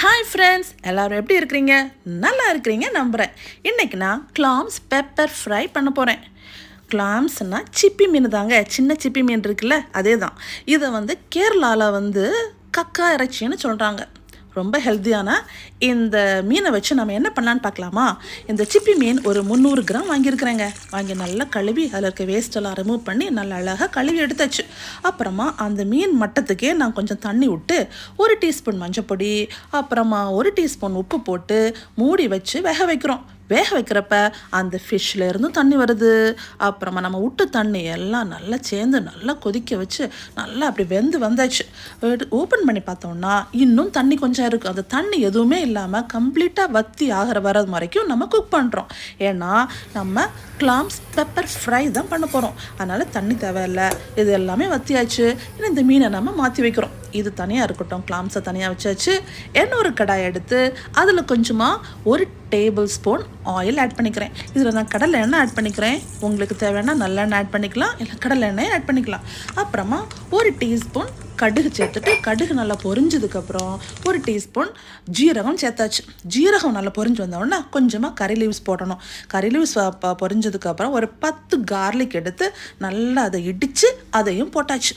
Hi friends எல்லோரும் எப்படி இருக்கிறீங்க? நல்லா இருக்கிறீங்க நம்புகிறேன் இன்றைக்கி நான் கிளாம்ஸ் பெப்பர் ஃப்ரை பண்ண போகிறேன் கிளாம்ஸ்னால் சிப்பி மீன் தாங்க. சின்ன சிப்பி மீன் இருக்குல்ல அதே தான் இதை வந்து கேரளாவில் வந்து கக்கா இறைச்சின்னு சொல்கிறாங்க ரொம்ப ஹெல்த்தியான இந்த மீனை வச்சு நம்ம என்ன பண்ணலான்னு பார்க்கலாமா? இந்த சிப்பி மீன் ஒரு முந்நூறு கிராம் வாங்கியிருக்கிறேங்க. வாங்கி நல்லா கழுவி அதில் இருக்க வேஸ்ட்டெல்லாம் ரிமூவ் பண்ணி நல்லா அழகாக கழுவி எடுத்தாச்சு. அப்புறமா அந்த மீன் மட்டத்துக்கே நான் கொஞ்சம் தண்ணி விட்டு ஒரு டீஸ்பூன் மஞ்சப்பொடி அப்புறமா ஒரு டீஸ்பூன் உப்பு போட்டு மூடி வச்சு வேக வைக்கிறோம். வேக வைக்கிறப்ப அந்த ஃபிஷ்ஷில் இருந்தும் தண்ணி வருது. அப்புறமா நம்ம விட்டு தண்ணி எல்லாம் நல்லா சேர்ந்து நல்லா கொதிக்க வச்சு நல்லா அப்படி வெந்து வந்தாச்சு. ஓப்பன் பண்ணி பார்த்தோம்னா இன்னும் தண்ணி கொஞ்சம் இருக்குது அந்த தண்ணி எதுவுமே இல்லாமல் கம்ப்ளீட்டாக வத்தி ஆகிற வர்றது வரைக்கும் நம்ம குக் பண்ணுறோம் ஏன்னா நம்ம கிளாம்ஸ் பெப்பர் ஃப்ரை தான் பண்ண போகிறோம் அதனால் தண்ணி தேவையில்லை. இது எல்லாமே வத்தியாச்சு. இந்த மீனை நம்ம மாற்றி வைக்கிறோம். இது தனியாக இருக்கட்டும் கிளாம்ஸை தனியாக வச்சாச்சு. இன்னொரு கடாய் எடுத்து அதில் கொஞ்சமாக ஒரு டேபிள் ஸ்பூன் ஆயில் ஆட் பண்ணிக்கிறேன். இதில் நான் கடலை எண்ணெய் ஆட் பண்ணிக்கிறேன். உங்களுக்கு தேவைன்னா நல்லெண்ணெய் ஆட் பண்ணிக்கலாம் இல்லை கடலை எண்ணெய் ஆட் பண்ணிக்கலாம். அப்புறமா ஒரு டீஸ்பூன் கடுகு சேர்த்துட்டு கடுகு நல்லா பொரிஞ்சதுக்கப்புறம் ஒரு டீஸ்பூன் ஜீரகம் சேர்த்தாச்சு. ஜீரகம் நல்லா பொரிஞ்சு வந்தோடனே கொஞ்சமாக கறி லீவ்ஸ் போடணும். கறி லீவ்ஸ் பொரிஞ்சதுக்கப்புறம் ஒரு பத்து கார்லிக் எடுத்து நல்லா அதை இடித்து அதையும் போட்டாச்சு.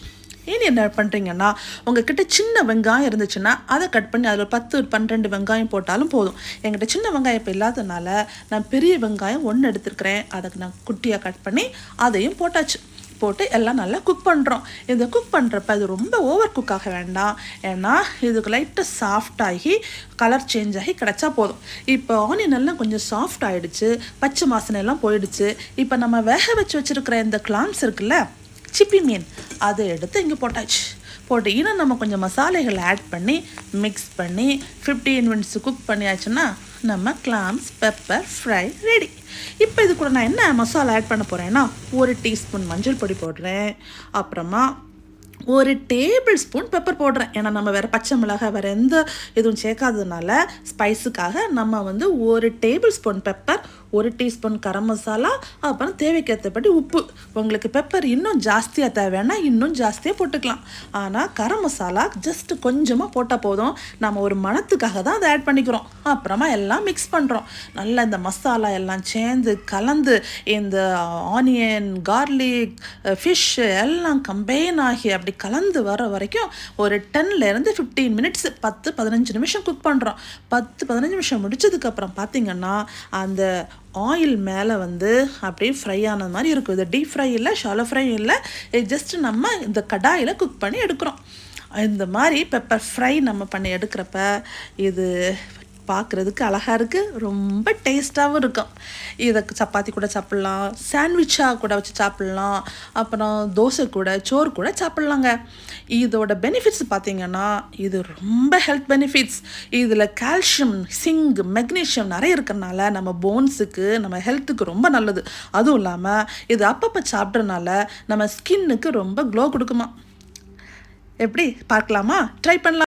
இனி என்ன பண்ணுறீங்கன்னா உங்ககிட்ட சின்ன வெங்காயம் இருந்துச்சுன்னா அதை கட் பண்ணி அதில் பத்து பன்னெண்டு வெங்காயம் போட்டாலும் போதும். என்கிட்ட சின்ன வெங்காயம் இப்போ இல்லாதனால நான் பெரிய வெங்காயம் ஒன்று எடுத்துருக்கிறேன். அதை நான் குட்டியாக கட் பண்ணி அதையும் போட்டாச்சு. போட்டு எல்லாம் நல்லா குக் பண்ணுறோம் இந்த குக் பண்ணுறப்ப அது ரொம்ப ஓவர் குக் ஆக வேண்டாம். ஏன்னா இதுக்கு லைட்டாக சாஃப்ட் ஆகி கலர் சேஞ்ச் ஆகி கிடச்சா போதும். இப்போ ஆனியன் எல்லாம் கொஞ்சம் சாஃப்ட் ஆகிடுச்சு பச்சை வாசனை எல்லாம் போயிடுச்சு. இப்போ நம்ம வேக வச்சு வச்சுருக்கிற இந்த கிளாம்ஸ் இருக்குல்ல சிப்பி மீன் அதை எடுத்து இங்கே போட்டாச்சு. போட்டு இன்னும் நம்ம கொஞ்சம் மசாலைகள் ஆட் பண்ணி மிக்ஸ் பண்ணி ஃபிஃப்டீன் மினிட்ஸ் குக் பண்ணியாச்சுன்னா நம்ம கிளாம்ஸ் பெப்பர் ஃப்ரை ரெடி இப்போ இது கூட நான் என்ன மசாலா ஆட் பண்ண போகிறேன்னா ஒரு டீஸ்பூன் மஞ்சள் பொடி போடுறேன். அப்புறமா ஒரு டேபிள் ஸ்பூன் பெப்பர் போடுறேன். ஏன்னா நம்ம வேறு பச்சை மிளகாய் வேறு எந்த இதுவும் சேர்க்காததுனால ஸ்பைஸுக்காக நம்ம வந்து ஒரு டேபிள் ஸ்பூன் பெப்பர் ஒரு டீஸ்பூன் கரம் மசாலா அப்புறம் தேவைக்கேற்றபடி உப்பு. உங்களுக்கு பெப்பர் இன்னும் ஜாஸ்தியாக தேவைன்னா இன்னும் ஜாஸ்தியாக போட்டுக்கலாம். ஆனால் கரம் மசாலா ஜஸ்ட் கொஞ்சமாக போட்டால் போதும். நம்ம ஒரு மணத்துக்காக தான் அதை ஆட் பண்ணிக்கிறோம். அப்புறமா எல்லாம் மிக்ஸ் பண்ணுறோம் நல்லா இந்த மசாலா எல்லாம் சேர்ந்து கலந்து இந்த ஆனியன் கார்லிக் ஃபிஷ் எல்லாம் கம்பைன் ஆகி அப்படி கலந்து வர வரைக்கும் ஒரு டென்லேருந்து ஃபிஃப்டீன் மினிட்ஸ் பத்து பதினஞ்சு நிமிஷம் குக் பண்ணுறோம் பத்து பதினஞ்சு நிமிஷம் முடிச்சதுக்கப்புறம் பார்த்திங்கன்னா அந்த ஆயில் மேலே வந்து அப்படியே ஃப்ரை ஆனது மாதிரி இருக்கும். இது டீப் ஃப்ரை இல்லை ஷாலோ ஃப்ரை இல்லை. இது ஜஸ்ட் நம்ம இந்த கடாயில் குக் பண்ணி எடுக்கிறோம். இந்த மாதிரி பெப்பர் ஃப்ரை நம்ம பண்ணி எடுக்கிறப்ப இது பார்க்குறதுக்கு அழகாக இருக்குது ரொம்ப டேஸ்ட்டாகவும் இருக்கும். இதை சப்பாத்தி கூட சாப்பிட்லாம். சாண்ட்விச்சாக கூட வச்சு சாப்பிட்லாம். அப்புறம் தோசை கூட சோறு கூட சாப்பிட்லாங்க. இதோட பெனிஃபிட்ஸ் பார்த்திங்கன்னா இது ரொம்ப ஹெல்த் பெனிஃபிட்ஸ் இதில் கால்சியம் சிங்க் மெக்னீஷியம் நிறைய இருக்கிறனால நம்ம போன்ஸுக்கு நம்ம ஹெல்த்துக்கு ரொம்ப நல்லது. அதுவும் இல்லாமல் இது அப்பப்போ சாப்பிட்றனால நம்ம ஸ்கின்னுக்கு ரொம்ப க்ளோ கொடுக்குமா. எப்படி? பார்க்கலாமா? ட்ரை பண்ணலாம்.